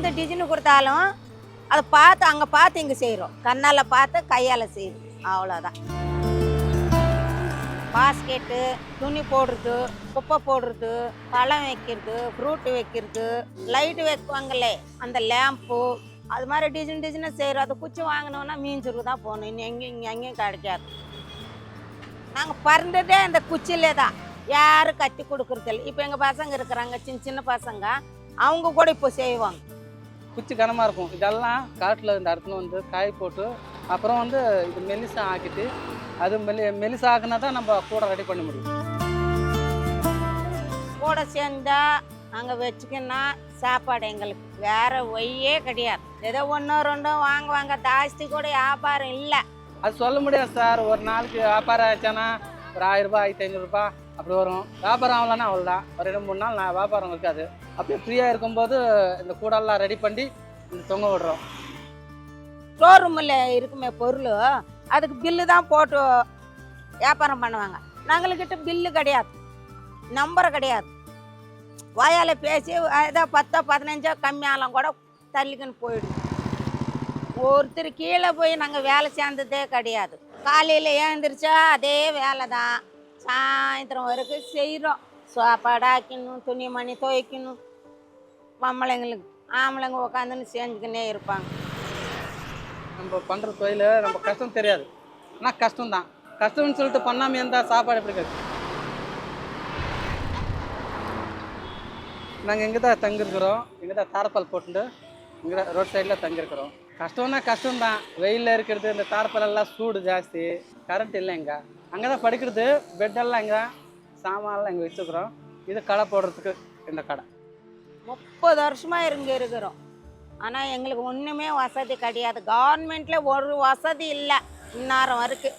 எந்த டிசைனு கொடுத்தாலும் அதை பார்த்து அங்கே பார்த்து இங்கே செய்கிறோம் கண்ணால் பார்த்து கையால் செய்கிறோம் அவ்வளோதான் பாஸ்கெட்டு துணி போடுறது குப்பை போடுறது பழம் வைக்கிறது ஃப்ரூட்டு வைக்கிறது லைட்டு வைக்குவாங்களே அந்த லேம்பு அது மாதிரி டிசைன் டிசைனாக செய்கிறோம் அது குச்சி வாங்கினோன்னா மீஞ்சூருக்கு தான் போகணும். இன்னும் எங்கேயும் இங்கே எங்கேயும் கிடைக்காது. நாங்கள் பறந்ததே அந்த குச்சியிலே தான். யாரும் கட்டி கொடுக்குறதில்ல. இப்போ எங்கள் பசங்க இருக்கிறாங்க சின்ன சின்ன பசங்க அவங்க கூட இப்போ செய்வாங்க குச்சி கனமாக இருக்கும். இதெல்லாம் காட்டில் இந்த இடத்துல வந்து காய போட்டு அப்புறம் வந்து இது மெலிசா ஆக்கிட்டு அது மெலி மெலிசா ஆக்குனா தான் நம்ம கூட ரெடி பண்ண முடியும். கூட சேர்ந்தா அங்கே வச்சுக்கினா சாப்பாடு எங்களுக்கு வேற ஒய்யே கிடையாது. ஏதோ ஒன்றோ ரெண்டோ வாங்குவாங்க. ஜாஸ்தி கூட வியாபாரம் இல்லை. அது சொல்ல முடியாது சார். ஒரு நாளைக்கு வியாபாரம் ஆச்சானா ஒரு ஆயிரம் ரூபாய் ஆயிரத்தி ஐநூறுரூபா அப்படி வரும். வியாபாரம் ஆகலன்னா அவ்வளோதான் ஒரு ரெண்டு மூணு நாள் நான் வியாபாரம் இருக்காது. அப்படியே ஃப்ரீயாக இருக்கும்போது இந்த கூடெல்லாம் ரெடி பண்ணி இந்த தொங்க விடுறோம். ஸ்டோர் ரூமில் இருக்குமே பொருள் அதுக்கு பில்லு தான் போட்டு வியாபாரம் பண்ணுவாங்க. நாங்களுக்கிட்ட பில்லு கிடையாது. நம்பர் கிடையாது. வாயால் பேசி ஏதோ பத்தோ பதினஞ்சோ கம்மியாலும் கூட தள்ளிக்கின்னு போயிடும் ஒருத்தர் கீழே போய் நாங்கள் வேலை சேர்ந்ததே கிடையாது. காலையில் ஏந்திரிச்சா அதே வேலை தான் சாயந்தரம் வரைக்கும் செய்கிறோம் சாப்பாடு ஆக்கணும் துணிமணி துவைக்கணும். பொம்பளைங்களுக்கு ஆம்பளைங்க உட்காந்துன்னு செஞ்சுக்கினே இருப்பாங்க. நம்ம பண்ணுற தொழில் நம்ம கஷ்டம் தெரியாது. ஆனால் கஷ்டம்தான். கஷ்டம்னு சொல்லிட்டு பண்ணாமல் இருந்தால் சாப்பாடு எப்படி கிடைக்கும்? நாங்கள் இங்கே தான் தங்கியிருக்கிறோம். இங்கே தான் தாரப்பால் போட்டுட்டு இங்கே தான் ரோட் சைடில் தங்கியிருக்கிறோம். கஷ்டம்னா கஷ்டம் தான் வெயிலில் இருக்கிறது இந்த தாரப்பால் சூடு ஜாஸ்தி. கரண்ட் இல்லைங்க அங்கே தான் படிக்கிறது பெட்டெல்லாம் இங்கே சாமான்லாம் இங்கே வச்சுக்கிறோம் இது கடை போடுறதுக்கு இந்த கடை. முப்பது வருஷமாக இங்கே இருக்கிறோம். ஆனால் எங்களுக்கு ஒன்றுமே வசதி கிடையாது. கவர்மெண்ட்டில் ஒரு வசதி இல்லை. இந்நேரம் வரைக்கும்.